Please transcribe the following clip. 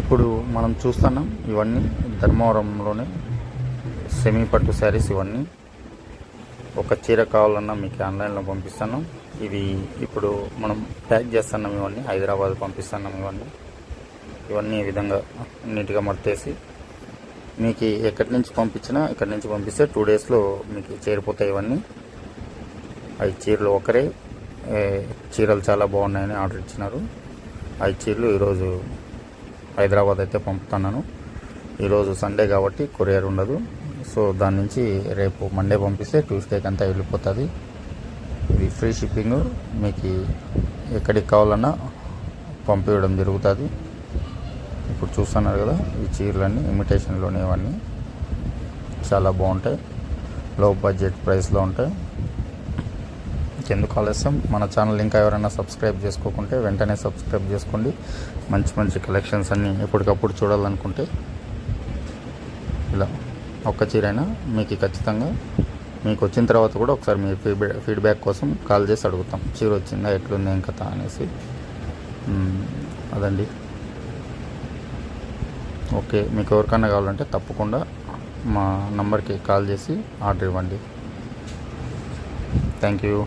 ఇప్పుడు మనం చూస్తున్నాం ఇవన్నీ ధర్మవరంలోనే సెమీ పట్టు శారీస్ ఇవన్నీ. ఒక చీర కావాలన్నా మీకు ఆన్లైన్లో పంపిస్తాను. ఇవి ఇప్పుడు మనం ప్యాక్ చేస్తున్నాం ఇవన్నీ హైదరాబాద్ పంపిస్తున్నాం ఇవన్నీ. ఇవన్నీ ఈ విధంగా నీట్గా మట్టేసి మీకు ఎక్కడి నుంచి పంపించినా ఇక్కడి నుంచి పంపిస్తే టూ డేస్లో మీకు చేరిపోతాయి ఇవన్నీ. అవి చీరలు ఒకరే. చీరలు చాలా బాగున్నాయని ఆర్డర్ ఇచ్చినారు. అవి చీరలు ఈరోజు హైదరాబాద్ అయితే పంపుతున్నాను. ఈరోజు సండే కాబట్టి కొరియర్ ఉండదు. సో దాని నుంచి రేపు మండే పంపిస్తే ట్యూస్డేకి అంతా వెళ్ళిపోతుంది. ఇది ఫ్రీ షిప్పింగ్. మీకు ఎక్కడికి కావాలన్నా పంపించడం జరుగుతుంది. ఇప్పుడు చూస్తున్నారు కదా ఈ చీరలన్నీ ఇమిటేషన్లోనే ఇవన్నీ. చాలా బాగుంటాయి. లో బడ్జెట్ ప్రైస్లో ఉంటాయి. ఇంకెందుకు ఆలస్యం? మన ఛానల్ ఇంకా ఎవరైనా సబ్స్క్రైబ్ చేసుకోకుంటే వెంటనే సబ్స్క్రైబ్ చేసుకోండి. మంచి మంచి కలెక్షన్స్ అన్నీ ఎప్పటికప్పుడు చూడాలనుకుంటే ఇలా ఒక్క చీరైనా మీకు ఖచ్చితంగా మీకు వచ్చిన తర్వాత కూడా ఒకసారి మీ ఫీడ్బ్యాక్ ఫీడ్బ్యాక్ కోసం కాల్ చేసి అడుగుతాం. చీర వచ్చిందా ఎట్లుంది ఏం కథ అనేసి. అదండి. ఓకే మీకు ఎవరికైనా కావాలంటే తప్పకుండా మా నంబర్కి కాల్ చేసి ఆర్డర్ ఇవ్వండి. Thank you.